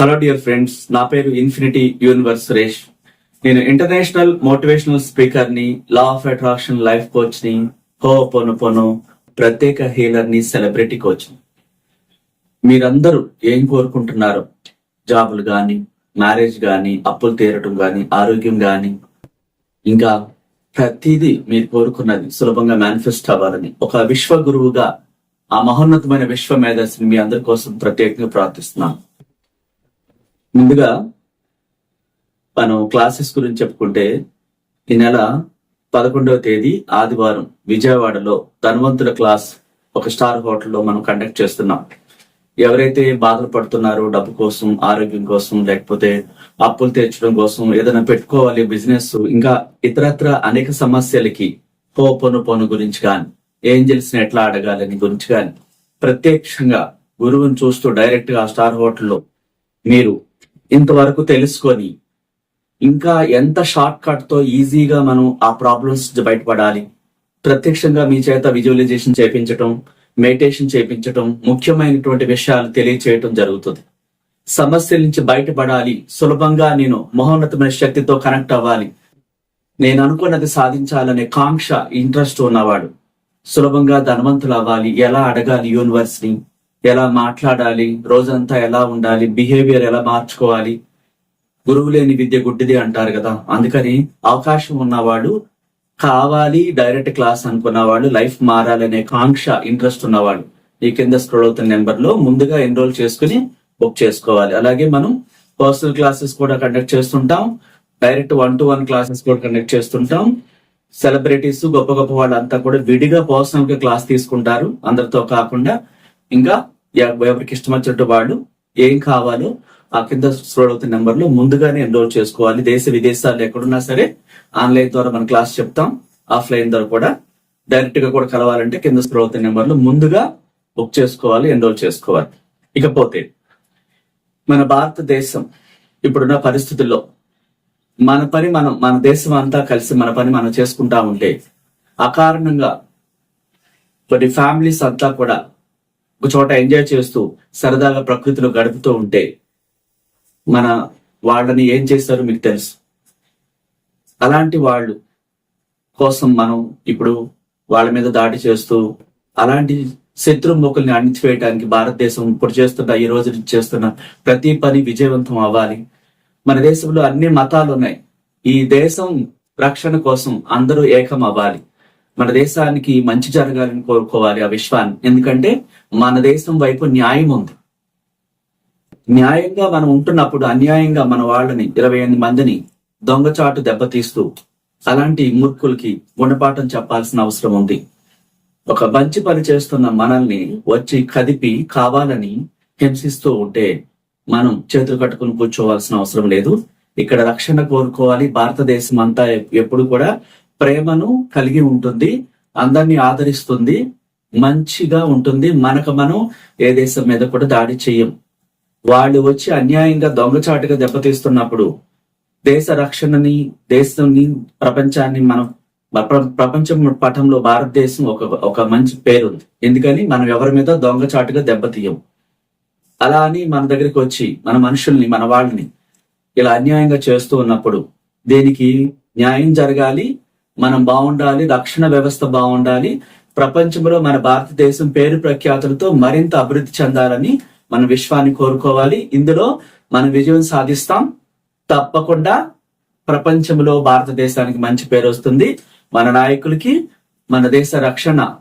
Hello dear friends నా పేరు infinity universe Suresh. నేను ఇంటర్నేషనల్ మోటివేషనల్ స్పీకర్ని లా ఆఫ్ అట్రాక్షన్ లైఫ్ కోచ్ని హో పొను పొను ప్రత్యేక హీలర్ని సెలబ్రిటీ కోచ్ని. మీరందరూ ఏం కోరుకుంటున్నారు? జాబులు గాని మ్యారేజ్ గాని అప్పులు తీరటం గాని ఆరోగ్యం గాని ఇంకా ప్రతిదీ మీరు కోరుకున్నది సులభంగా మేనిఫెస్ట్ అవ్వాలని. ఒక విశ్వ గురువుగా ఆ మహోన్నతమైన విశ్వ మేధస్సుని మీ అందరి కోసం ప్రత్యేకంగా ప్రార్థిస్తున్నాను. ముందుగా మనం క్లాసెస్ గురించి చెప్పుకుంటే ఈ నెల పదకొండవ తేదీ ఆదివారం విజయవాడలో ధనవంతుల క్లాస్ ఒక స్టార్ హోటల్లో మనం కండక్ట్ చేస్తున్నాం. ఎవరైతే బాధలు పడుతున్నారో డబ్బు కోసం ఆరోగ్యం కోసం లేకపోతే అప్పులు తీర్చడం కోసం ఏదైనా పెట్టుకోవాలి బిజినెస్ ఇంకా ఇతరత్ర అనేక సమస్యలకి పోను పోను గురించి కానీ ఏంజల్స్ని ఎట్లా అడగాలని గురించి కానీ ప్రత్యక్షంగా గురువుని చూస్తూ డైరెక్ట్గా ఆ స్టార్ హోటల్లో మీరు ఇంతవరకు తెలుసుకొని ఇంకా ఎంత షార్ట్ కట్తో ఈజీగా మనం ఆ ప్రాబ్లమ్స్ బయటపడాలి? ప్రత్యక్షంగా మీ చేత విజువలైజేషన్ చేపించటం మెడిటేషన్ చేపించటం ముఖ్యమైనటువంటి విషయాలు తెలియచేయటం జరుగుతుంది. సమస్యల నుంచి బయటపడాలి. సులభంగా నేను మహోన్నతమైన శక్తితో కనెక్ట్ అవ్వాలి. నేను అనుకున్నది సాధించాలనే కాంక్ష ఇంట్రెస్ట్ ఉన్నవాడు సులభంగా ధనవంతులు అవ్వాలి ఎలా అడగాలి యూనివర్స్ని ఎలా మాట్లాడాలి? రోజంతా ఎలా ఉండాలి? బిహేవియర్ ఎలా మార్చుకోవాలి? గురువు లేని విద్య గుడ్డిది అంటారు కదా. అందుకని అవకాశం ఉన్నవాడు కావాలి డైరెక్ట్ క్లాస్ అనుకున్నవాడు లైఫ్ మారాలనే కాంక్ష ఇంట్రెస్ట్ ఉన్నవాడు. ఈ కింద స్క్రోల్ అవుతున్న నెంబర్లో ముందుగా ఎన్రోల్ చేసుకుని బుక్ చేసుకోవాలి. అలాగే మనం పర్సనల్ క్లాసెస్ కూడా కండక్ట్ చేస్తుంటాం. Direct one to one classes కూడా కండక్ట్ చేస్తుంటాం. సెలబ్రిటీస్ గొప్ప గొప్ప వాళ్ళంతా కూడా విడిగా పర్సనల్గా క్లాస్ తీసుకుంటారు. అందరితో కాకుండా ఇంకా ఎవరికి ఇష్టం వచ్చినట్టు వాళ్ళు ఏం కావాలో ఆ కింద స్క్రోల్ అవుతున్న నెంబర్లో ముందుగానే ఎన్రోల్ చేసుకోవాలి. దేశ విదేశాలు ఎక్కడున్నా సరే ఆన్లైన్ ద్వారా మనం క్లాస్ చెప్తాం. ఆఫ్లైన్ ద్వారా కూడా డైరెక్ట్గా కూడా కలవాలంటే కింద స్క్రోల్ అవుతున్న నెంబర్లో ముందుగా బుక్ చేసుకోవాలి ఎన్రోల్ చేసుకోవాలి. ఇకపోతే మన భారతదేశం ఇప్పుడున్న పరిస్థితుల్లో మన పని మనం మన దేశం అంతా కలిసి మన పని మనం చేసుకుంటా ఉంటే అకారణంగా కొన్ని ఫ్యామిలీస్ అంతా కూడా ఒక చోట ఎంజాయ్ చేస్తూ సరదాగా ప్రకృతిలో గడుపుతూ ఉంటే మన వాళ్ళని ఏం చేస్తారో మీకు తెలుసు. అలాంటి వాళ్ళు కోసం మనం ఇప్పుడు వాళ్ళ మీద దాడి చేస్తూ అలాంటి శత్రు మొక్కల్ని అణిచివేయడానికి భారతదేశం ఇప్పుడు చేస్తున్న ఈ రోజు నుంచి చేస్తున్న ప్రతి పని విజయవంతం అవ్వాలి. మన దేశంలో అన్ని మతాలు ఉన్నాయి ఈ దేశం రక్షణ కోసం అందరూ ఏకం అవ్వాలి మన దేశానికి మంచి జరగాలని కోరుకోవాలి ఆ విశ్వాన్ని. ఎందుకంటే మన దేశం వైపు న్యాయం ఉంది. న్యాయంగా మనం ఉంటున్నప్పుడు అన్యాయంగా మన వాళ్ళని ఇరవై ఎనిమిది మందిని దొంగచాటు దెబ్బతీస్తూ అలాంటి మూర్ఖులకి గుణపాఠం చెప్పాల్సిన అవసరం ఉంది. ఒక మంచి పని చేస్తున్న మనల్ని వచ్చి కదిపి కావాలని హింసిస్తూ ఉంటే మనం చేతులు కట్టుకుని కూర్చోవాల్సిన అవసరం లేదు. ఇక్కడ రక్షణ కోరుకోవాలి. భారతదేశం అంతా ఎప్పుడు కూడా ప్రేమను కలిగి ఉంటుంది అందరినీ ఆదరిస్తుంది మంచిగా ఉంటుంది. మనకు మనం ఏ దేశం మీద కూడా దాడి చేయం వాళ్ళు వచ్చి అన్యాయంగా దొంగచాటుగా దెబ్బతీస్తున్నప్పుడు దేశ రక్షణని దేశాన్ని ప్రపంచాన్ని మనం ప్రపంచం పటంలో భారతదేశం ఒక ఒక మంచి పేరుంది. ఎందుకని? మనం ఎవరి మీద దొంగచాటుగా దెబ్బతీయం. అలా అని మన దగ్గరికి వచ్చి మన మనుషుల్ని మన వాళ్ళని ఇలా అన్యాయంగా చేస్తూ ఉన్నప్పుడు దీనికి న్యాయం జరగాలి మనం బాగుండాలి రక్షణ వ్యవస్థ బాగుండాలి ప్రపంచంలో మన భారతదేశం పేరు ప్రఖ్యాతులతో మరింత అభివృద్ధి చెందాలని మన విశ్వాన్ని కోరుకోవాలి. ఇందులో మన విజయం సాధిస్తాం. తప్పకుండా ప్రపంచంలో భారతదేశానికి మంచి పేరు వస్తుంది. మన నాయకులకి మన దేశ రక్షణ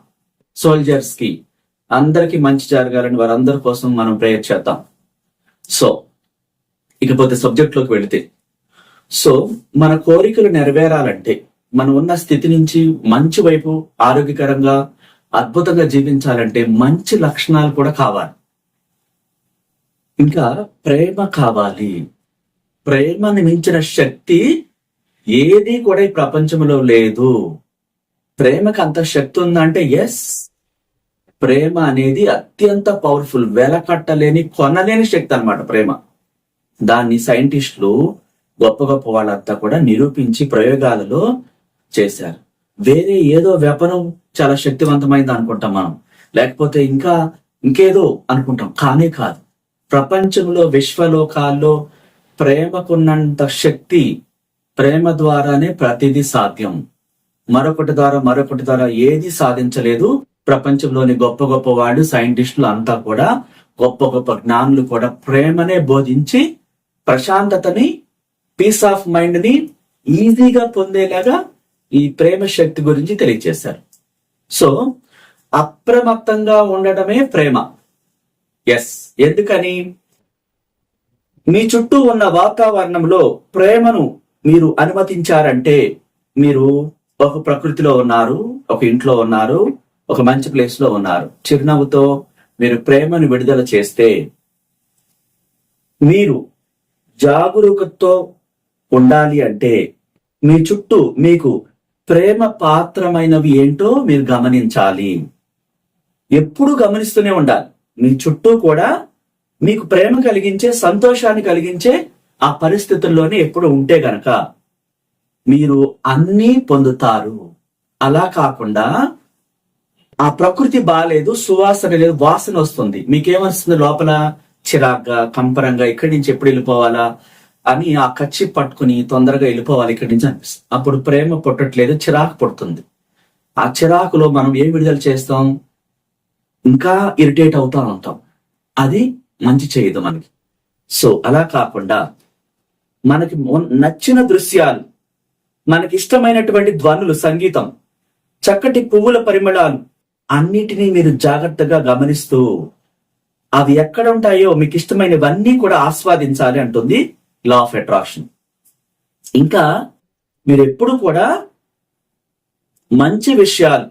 సోల్జర్స్కి అందరికి మంచి జరగాలని వారందరి కోసం మనం ప్రేయర్ చేద్దాం. సో ఇకపోతే సబ్జెక్ట్లోకి వెళితే. సో మన కోరికలు నెరవేరాలంటే మనం ఉన్న స్థితి నుంచి మంచి వైపు ఆరోగ్యకరంగా అద్భుతంగా జీవించాలంటే మంచి లక్షణాలు కూడా కావాలి. ఇంకా ప్రేమ కావాలి. ప్రేమని మించిన శక్తి ఏది కూడా ఈ ప్రపంచంలో లేదు. ప్రేమకు అంత శక్తి ఉందంటే ఎస్ ప్రేమ అనేది అత్యంత పవర్ఫుల్ వెలకట్టలేని కొనలేని శక్తి అన్నమాట ప్రేమ. దాన్ని సైంటిస్టులు గొప్ప గొప్ప వాళ్ళంతా కూడా నిరూపించి ప్రయోగాలలో చేశారు. వేరే ఏదో వ్యాపనం చాలా శక్తివంతమైంది అనుకుంటాం మనం. లేకపోతే ఇంకా ఇంకేదో అనుకుంటాం. కానే కాదు. ప్రపంచంలో విశ్వలోకాల్లో ప్రేమకున్నంత శక్తి ప్రేమ ద్వారానే ప్రతిదీ సాధ్యం. మరొకటి ద్వారా మరొకటి ద్వారా ఏది సాధించలేదు. ప్రపంచంలోని గొప్ప గొప్ప వాళ్ళు సైంటిస్టులు అంతా కూడా గొప్ప గొప్ప జ్ఞానులు కూడా ప్రేమనే బోధించి ప్రశాంతతని పీస్ ఆఫ్ మైండ్ని ఈజీగా పొందేలాగా ఈ ప్రేమ శక్తి గురించి తెలియజేశారు. సో అప్రమత్తంగా ఉండడమే ప్రేమ. ఎస్ ఎందుకని? మీ చుట్టూ ఉన్న వాతావరణంలో ప్రేమను మీరు అనుమతించారంటే మీరు ఒక ప్రకృతిలో ఉన్నారు ఒక ఇంట్లో ఉన్నారు ఒక మంచి ప్లేస్లో ఉన్నారు. చిరునవ్వుతో మీరు ప్రేమను విడుదల చేస్తే మీరు జాగరూకతో ఉండాలి అంటే మీ చుట్టూ మీకు ప్రేమ పాత్రమైనవి ఏంటో మీరు గమనించాలి. ఎప్పుడు గమనిస్తూనే ఉండాలి. మీ చుట్టూ కూడా మీకు ప్రేమ కలిగించే సంతోషాన్ని కలిగించే ఆ పరిస్థితుల్లోనే ఎప్పుడు ఉంటే గనక మీరు అన్నీ పొందుతారు. అలా కాకుండా ఆ ప్రకృతి బాగాలేదు సువాసన లేదు వాసన వస్తుంది. మీకేమనిస్తుంది లోపల? చిరాగ్గా కంపరంగా ఇక్కడి నుంచి ఎప్పుడు వెళ్ళిపోవాలా? అని ఆ కచ్చి పట్టుకుని తొందరగా వెళ్ళిపోవాలి ఇక్కడి నుంచి అనిపిస్తుంది. అప్పుడు ప్రేమ పుట్టట్లేదు చిరాకు పుడుతుంది. ఆ చిరాకులో మనం ఏం విడుదల చేస్తాం? ఇంకా ఇరిటేట్ అవుతా ఉంటాం. అది మంచి చేయదు మనకి. సో అలా కాకుండా మనకి నచ్చిన దృశ్యాలు మనకి ఇష్టమైనటువంటి ధ్వనులు సంగీతం చక్కటి పువ్వుల పరిమళాలు అన్నిటినీ మీరు జాగ్రత్తగా గమనిస్తూ అవి ఎక్కడ ఉంటాయో మీకు ఇష్టమైనవన్నీ కూడా ఆస్వాదించాలి అంటుంది లా ఆఫ్ అట్రాక్షన్. ఇంకా మీరు ఎప్పుడు కూడా మంచి విషయాలు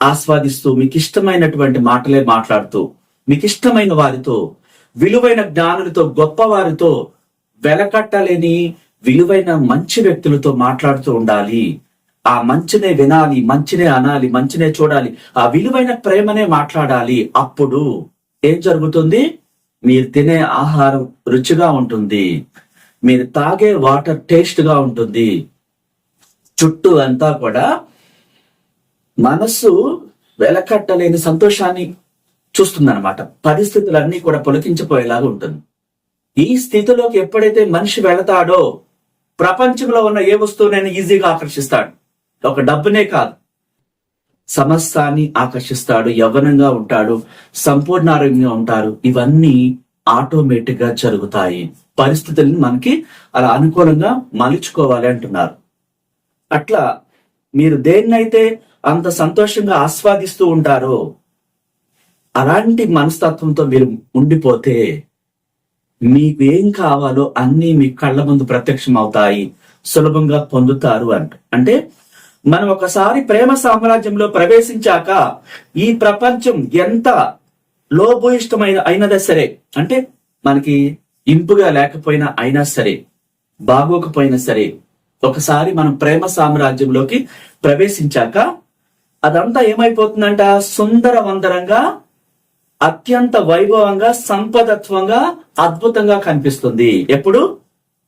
ఆస్వాదిస్తూ మీకు ఇష్టమైనటువంటి మాటలే మాట్లాడుతూ మీకు ఇష్టమైన వారితో విలువైన జ్ఞానులతో గొప్ప వారితో వెలకట్టలేని విలువైన మంచి వ్యక్తులతో మాట్లాడుతూ ఉండాలి. ఆ మంచినే వినాలి మంచినే అనాలి మంచినే చూడాలి ఆ విలువైన ప్రేమనే మాట్లాడాలి అప్పుడు. ఏం జరుగుతుంది? మీరు తినే ఆహారం రుచిగా ఉంటుంది. మీరు తాగే వాటర్ టేస్ట్గా ఉంటుంది. చుట్టూ అంతా కూడా మనస్సు వెలకట్టలేని సంతోషాన్ని చూస్తుందన్నమాట. పరిస్థితులన్నీ కూడా పొలకించిపోయేలాగా ఉంటుంది. ఈ స్థితిలోకి ఎప్పుడైతే మనిషి వెళతాడో ప్రపంచంలో ఉన్న ఏ వస్తువునైనా ఈజీగా ఆకర్షిస్తాడు. ఒక డబ్బునే కాదు. సమస్తాన్ని ఆకర్షిస్తాడు యవ్వనంగా ఉంటాడు సంపూర్ణ ఆరోగ్యంగా ఉంటారు. ఇవన్నీ ఆటోమేటిక్గా జరుగుతాయి. పరిస్థితులను మనకి అలా అనుకూలంగా మలుచుకోవాలి అంటున్నారు. అట్లా మీరు దేన్నైతే అంత సంతోషంగా ఆస్వాదిస్తూ ఉంటారో అలాంటి మనస్తత్వంతో మీరు ఉండిపోతే మీకు ఏం కావాలో అన్నీ మీ కళ్ళ ముందు ప్రత్యక్షం అవుతాయి సులభంగా పొందుతారు అంట. అంటే మనం ఒకసారి ప్రేమ సామ్రాజ్యంలో ప్రవేశించాక ఈ ప్రపంచం ఎంత లోభోయిష్టమైన అయినదా సరే. అంటే మనకి ఇంపుగా లేకపోయినా అయినా సరే బాగోకపోయినా సరే ఒకసారి మనం ప్రేమ సామ్రాజ్యంలోకి ప్రవేశించాక అదంతా ఏమైపోతుందంట? సుందర వందరంగా అత్యంత వైభవంగా సంపదత్వంగా అద్భుతంగా కనిపిస్తుంది. ఎప్పుడు?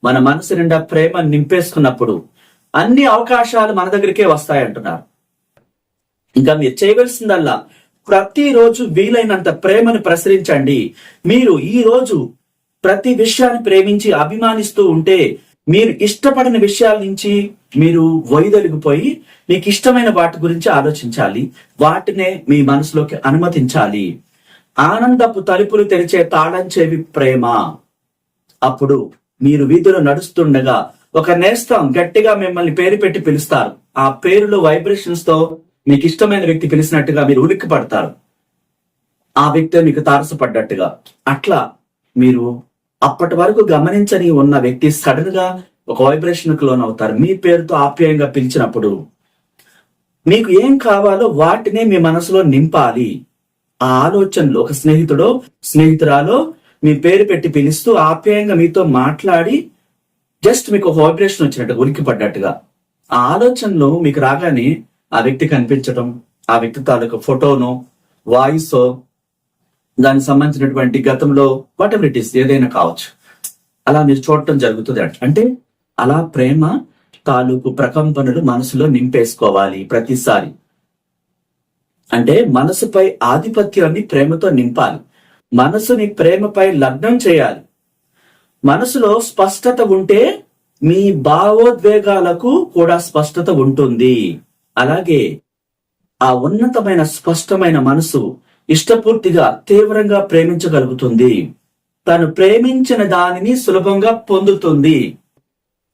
మన మనసు నిండా ప్రేమ నింపేసుకున్నప్పుడు. అన్ని అవకాశాలు మన దగ్గరికే వస్తాయి అంటున్నారు ఇంకా మీరు చేయవలసిందల్లా ప్రతిరోజు వీలైనంత ప్రేమను ప్రసరించండి. మీరు ఈ రోజు ప్రతి విషయాన్ని ప్రేమించి అభిమానిస్తూ ఉంటే మీరు ఇష్టపడిన విషయాల నుంచి మీరు వైదొలిగిపోయి మీకు ఇష్టమైన వాటి గురించి ఆలోచించాలి. వాటినే మీ మనసులోకి అనుమతించాలి. ఆనందపు తలుపులు తెరిచే తాళం చెవి ప్రేమ. అప్పుడు మీరు వీధిలో నడుస్తుండగా ఒక నేస్తం గట్టిగా మిమ్మల్ని పేరు పెట్టి పిలుస్తారు. ఆ పేరులో వైబ్రేషన్స్తో మీకు ఇష్టమైన వ్యక్తి పిలిచినట్టుగా మీరు ఉలిక్కి పడతారు ఆ వ్యక్తి మీకు తారసపడ్డట్టుగా. అట్లా మీరు అప్పటి వరకు గమనించని ఉన్న వ్యక్తి సడన్గా ఒక వైబ్రేషన్కు లోనవుతారు. మీ పేరుతో ఆప్యాయంగా పిలిచినప్పుడు మీకు ఏం కావాలో వాటినే మీ మనసులో నింపాలి. ఆ ఆలోచనలు ఒక స్నేహితుడో స్నేహితురాలో మీ పేరు పెట్టి పిలుస్తూ ఆప్యాయంగా మీతో మాట్లాడి జస్ట్ మీకు ఒక వైబ్రేషన్ వచ్చినట్టు ఉనికి పడ్డట్టుగా ఆ ఆలోచనలు మీకు రాగానే ఆ వ్యక్తి కనిపించడం ఆ వ్యక్తి తాలూకు ఫోటోనో వాయిస్ దానికి సంబంధించినటువంటి గతంలో వాట్ ఎవర్ ఇట్ ఈస్ ఏదైనా కావచ్చు. అలా మీరు చూడటం జరుగుతుంది అంట. అంటే అలా ప్రేమ తాలూకు ప్రకంపనలు మనసులో నింపేసుకోవాలి ప్రతిసారి. అంటే మనసుపై ఆధిపత్యాన్ని ప్రేమతో నింపాలి. మనసుని ప్రేమపై లగ్నం చేయాలి. మనసులో స్పష్టత ఉంటే మీ భావోద్వేగాలకు కూడా స్పష్టత ఉంటుంది. అలాగే ఆ ఉన్నతమైన స్పష్టమైన మనసు ఇష్టపూర్తిగా తీవ్రంగా ప్రేమించగలుగుతుంది. తను ప్రేమించిన దానిని సులభంగా పొందుతుంది.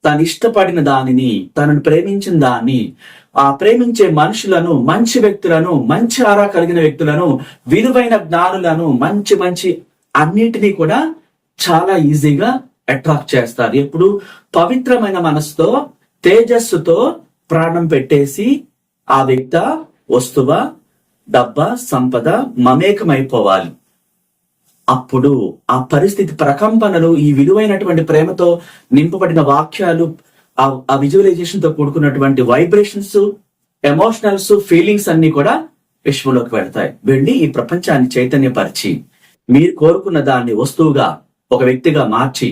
తను ఇష్టపడిన దానిని తనను ప్రేమించిన దాన్ని ఆ ప్రేమించే మనుషులను మంచి వ్యక్తులను మంచి ఆరా కలిగిన వ్యక్తులను విలువైన జ్ఞానులను మంచి మంచి అన్నిటినీ కూడా చాలా ఈజీగా అట్రాక్ట్ చేస్తారు. ఎప్పుడు పవిత్రమైన మనసుతో తేజస్సుతో ప్రాణం పెట్టేసి ఆ వ్యక్త వస్తువ డబ్బ సంపద మమేకమైపోవాలి. అప్పుడు ఆ పరిస్థితి ప్రకంపనలు ఈ విలువైనటువంటి ప్రేమతో నింపబడిన వాక్యాలు ఆ- ఆ విజువలైజేషన్తో కూడుకున్నటువంటి వైబ్రేషన్స్ ఎమోషనల్స్ ఫీలింగ్స్ అన్ని కూడా విశ్వంలోకి వెళ్తాయి. వెళ్ళి ఈ ప్రపంచాన్ని చైతన్యపరిచి మీరు కోరుకున్న దాన్ని వస్తువుగా ఒక వ్యక్తిగా మార్చి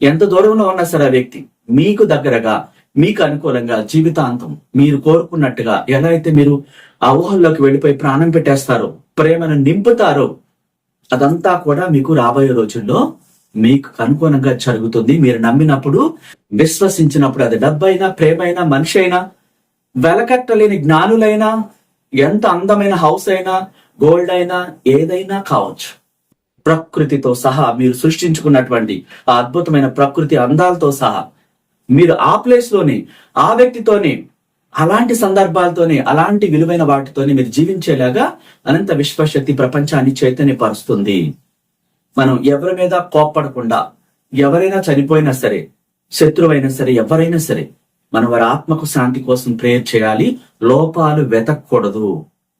ఎంత దూరంలో ఉన్నా సరే ఆ వ్యక్తి మీకు దగ్గరగా మీకు అనుకూలంగా జీవితాంతం మీరు కోరుకున్నట్టుగా ఎలా అయితే మీరు ఆ ఊహల్లోకి వెళ్ళిపోయి ప్రాణం పెట్టేస్తారో ప్రేమను నింపుతారో అదంతా కూడా మీకు రాబోయే రోజుల్లో మీకు అనుకూలంగా జరుగుతుంది. మీరు నమ్మినప్పుడు విశ్వసించినప్పుడు అది డబ్బైనా ప్రేమైనా మనిషి అయినా వెలకట్టలేని జ్ఞానులైనా ఎంత అందమైన హౌస్ అయినా గోల్డ్ అయినా ఏదైనా కావచ్చు. ప్రకృతితో సహా మీరు సృష్టించుకున్నటువంటి ఆ అద్భుతమైన ప్రకృతి అందాలతో సహా మీరు ఆ ప్లేస్లోనే ఆ వ్యక్తితోనే అలాంటి సందర్భాలతోనే అలాంటి విలువైన వాటితోనే మీరు జీవించేలాగా అనంత విశ్వశక్తి ప్రపంచాన్ని చైతన్యపరుస్తుంది. మనం ఎవరి మీద కోప్పడకుండా ఎవరైనా చనిపోయినా సరే శత్రువైనా సరే ఎవరైనా సరే మనం వారి ఆత్మకు శాంతి కోసం ప్రేయర్ చేయాలి లోపాలు వెతకూడదు.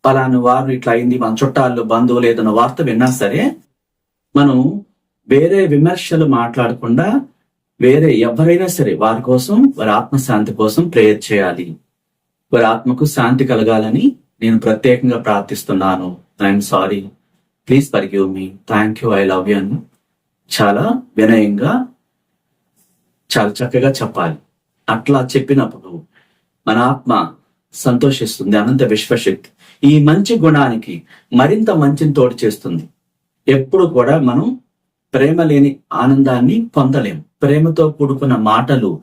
పలాను వారు ఇట్లా అయింది మన చుట్టాలు బంధువులు ఏదైనా వార్త విన్నా సరే మనం వేరే విమర్శలు మాట్లాడకుండా వేరే ఎవరైనా సరే వారి కోసం వారి ఆత్మశాంతి కోసం ప్రేయర్ చేయాలి. వారి ఆత్మకు శాంతి కలగాలని నేను ప్రత్యేకంగా ప్రార్థిస్తున్నాను. I'm sorry please forgive me thank you I love you అని చాలా వినయంగా చాలా చక్కగా చెప్పాలి. అట్లా చెప్పినప్పుడు మన ఆత్మ సంతోషిస్తుంది. అనంత విశ్వశక్తి. ఈ మంచి గుణానికి మరింత మంచిని తోడు చేస్తుంది. ఎప్పుడు కూడా మనం ప్రేమ లేని ఆనందాన్ని పొందలేం ప్రేమతో కూడుకున్న మాటలు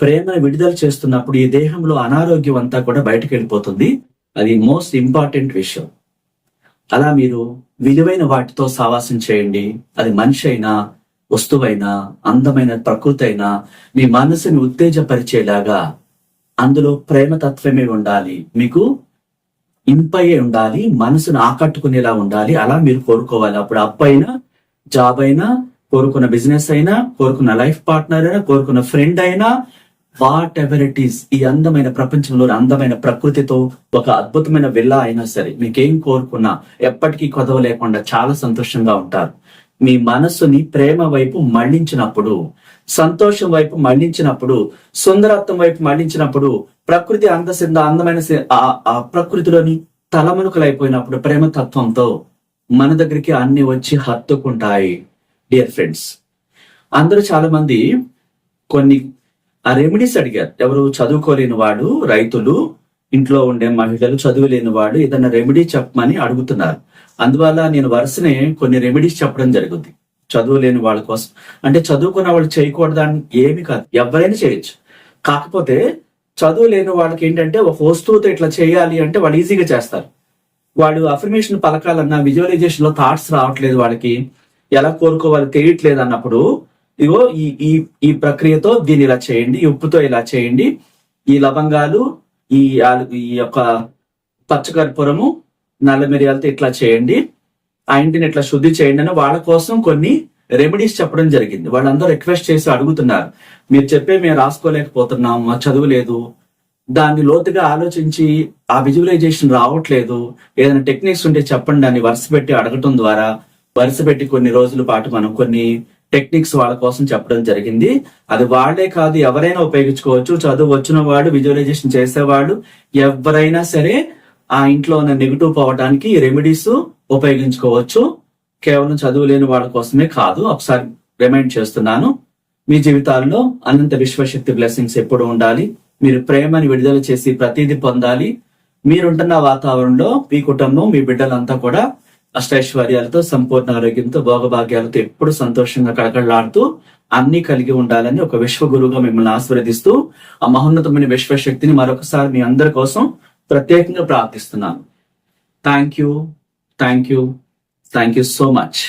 ప్రేమను విడుదల చేస్తున్నప్పుడు ఈ దేహంలో అనారోగ్యం అంతా కూడా బయటకు వెళ్ళిపోతుంది. అది మోస్ట్ ఇంపార్టెంట్ విషయం. అలా మీరు విలువైన వాటితో సావాసం చేయండి. అది మనిషి అయినా వస్తువైనా అందమైన ప్రకృతి అయినా మీ మనసుని ఉత్తేజపరిచేలాగా అందులో ప్రేమ తత్వమే ఉండాలి. మీకు ఇంపయ్యే ఉండాలి మనసును ఆకట్టుకునేలా ఉండాలి. అలా మీరు కోరుకోవాలి. అప్పుడు అప్ అయినా జాబ్ అయినా కోరుకున్న బిజినెస్ అయినా కోరుకున్న లైఫ్ పార్ట్నర్ అయినా కోరుకున్న ఫ్రెండ్ అయినా వాట్ ఎవర్ ఇట్ ఈస్ ఈ అందమైన ప్రపంచంలో అందమైన ప్రకృతితో ఒక అద్భుతమైన విల్లా అయినా సరే మీకేం కోరుకున్నా ఎప్పటికీ కొదవ లేకుండా చాలా సంతోషంగా ఉంటారు. మీ మనస్సుని ప్రేమ వైపు మళ్ళించినప్పుడు సంతోషం వైపు మళ్ళించినప్పుడు సుందరత్వం వైపు మళ్ళించినప్పుడు ప్రకృతి అందసింద అందమైన ఆ- ఆ ప్రకృతిలోని తలమునుకలైపోయినప్పుడు ప్రేమ తత్వంతో మన దగ్గరికి అన్ని వచ్చి హత్తుకుంటాయి. డియర్ ఫ్రెండ్స్ అందరూ చాలా మంది కొన్ని ఆ రెమెడీస్ అడిగారు. ఎవరు చదువుకోలేని వాడు రైతులు ఇంట్లో ఉండే మహిళలు చదువులేని వాడు ఏదైనా రెమెడీ చెప్పమని అడుగుతున్నారు. అందువల్ల నేను వరుసనే కొన్ని రెమెడీస్ చెప్పడం జరుగుద్ది. చదువు లేని వాళ్ళ కోసం. అంటే చదువుకున్న వాళ్ళు చేయకూడదని ఏమి కాదు. ఎవరైనా చేయొచ్చు. కాకపోతే చదువు లేని వాళ్ళకి ఏంటంటే ఒక వస్తువుతో ఇట్లా చేయాలి అంటే వాళ్ళు ఈజీగా చేస్తారు. వాళ్ళు అఫర్మేషన్ పలకాలన్నా విజువలైజేషన్లో థాట్స్ రావట్లేదు వాళ్ళకి. ఎలా కోరుకోవాలి తెలియట్లేదు అన్నప్పుడు ఇగో ఈ ఈ ఈ ప్రక్రియతో దీన్ని ఇలా చేయండి ఉప్పుతో ఇలా చేయండి. ఈ లవంగాలు ఈ ఈ యొక్క పచ్చకర్పూరము నల్ల మిరియాలతో ఇట్లా చేయండి. ఆ ఇంటిని ఇట్లా శుద్ధి చేయండి అని వాళ్ళ కోసం కొన్ని రెమెడీస్ చెప్పడం జరిగింది. వాళ్ళందరూ రిక్వెస్ట్ చేసి అడుగుతున్నారు. మీరు చెప్పే మేము రాసుకోలేకపోతున్నాం మా చదువు లేదు. దాన్ని లోతుగా ఆలోచించి ఆ విజువలైజేషన్ రావట్లేదు. ఏదైనా టెక్నిక్స్ ఉంటే చెప్పండి అని వరుస పెట్టి అడగటం ద్వారా వరుస పెట్టి కొన్ని రోజుల పాటు మనం కొన్ని టెక్నిక్స్ వాళ్ళ కోసం చెప్పడం జరిగింది. అది వాడే కాదు ఎవరైనా ఉపయోగించుకోవచ్చు. చదువు వచ్చిన వాడు విజువలైజేషన్ చేసేవాడు. ఎవరైనా సరే ఆ ఇంట్లో ఉన్న నెగిటివ్ పోవడానికి రెమెడీస్ ఉపయోగించుకోవచ్చు. కేవలం చదువు లేని వాళ్ళ కోసమే కాదు ఒకసారి రిమైండ్ చేస్తున్నాను. మీ జీవితాల్లో అనంత విశ్వశక్తి బ్లెస్సింగ్స్ ఎప్పుడు ఉండాలి. మీరు ప్రేమని విడుదల చేసి ప్రతిదీ పొందాలి. మీరుంటున్న వాతావరణంలో మీ కుటుంబం మీ బిడ్డలంతా కూడా అష్టైశ్వర్యాలతో సంపూర్ణ ఆరోగ్యంతో భోగభాగ్యాలతో ఎప్పుడు సంతోషంగా కడకళ్ళాడుతూ అన్ని కలిగి ఉండాలని ఒక విశ్వగురువుగా మిమ్మల్ని ఆశీర్వదిస్తూ ఆ మహోన్నతమైన విశ్వశక్తిని మరొకసారి మీ అందరి కోసం ప్రత్యేకంగా ప్రార్థిస్తున్నాను. Thank you thank you thank you so much